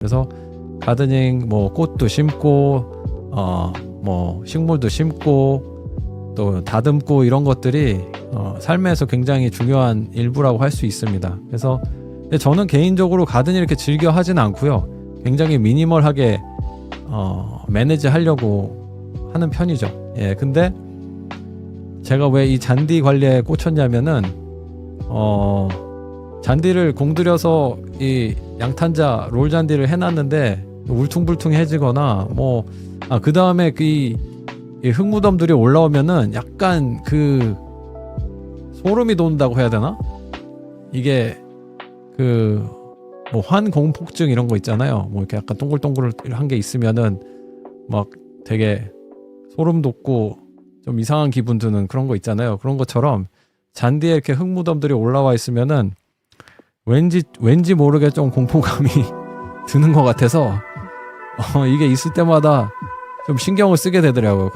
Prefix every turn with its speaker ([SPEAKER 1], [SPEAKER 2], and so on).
[SPEAKER 1] 그래서 가드닝 뭐 꽃도 심고 어 뭐 식물도 심고 또 다듬고 이런 것들이 어 삶에서 굉장히 중요한 일부라고 할 수 있습니다. 그래서 저는 개인적으로 가드닝 이렇게 즐겨 하진 않고요. 굉장히 미니멀하게 어 매니지 하려고 하는 편이죠. 예. 근데 제가 왜 이 잔디 관리에 꽂혔냐면은 어 잔디를 공들여서 이 양탄자 롤 잔디를 해놨는데 울퉁불퉁해지거나 뭐아그 다음에 그이 이 흙무덤들이 올라오면은 약간 그 소름이 돋는다고 해야 되나? 이게 그 뭐 환공폭증 이런 거 있잖아요. 뭐 이렇게 약간 동글동글한 게 있으면은 막 되게 소름 돋고 좀 이상한 기분 드는 그런 거 있잖아요. 그런 것처럼 잔디에 이렇게 흙무덤들이 올라와 있으면은 왠지 왠지 모르게 좀 공포감이 드는 것 같아서 어, 이게 있을 때마다 좀 신경을 쓰게 되더라고요.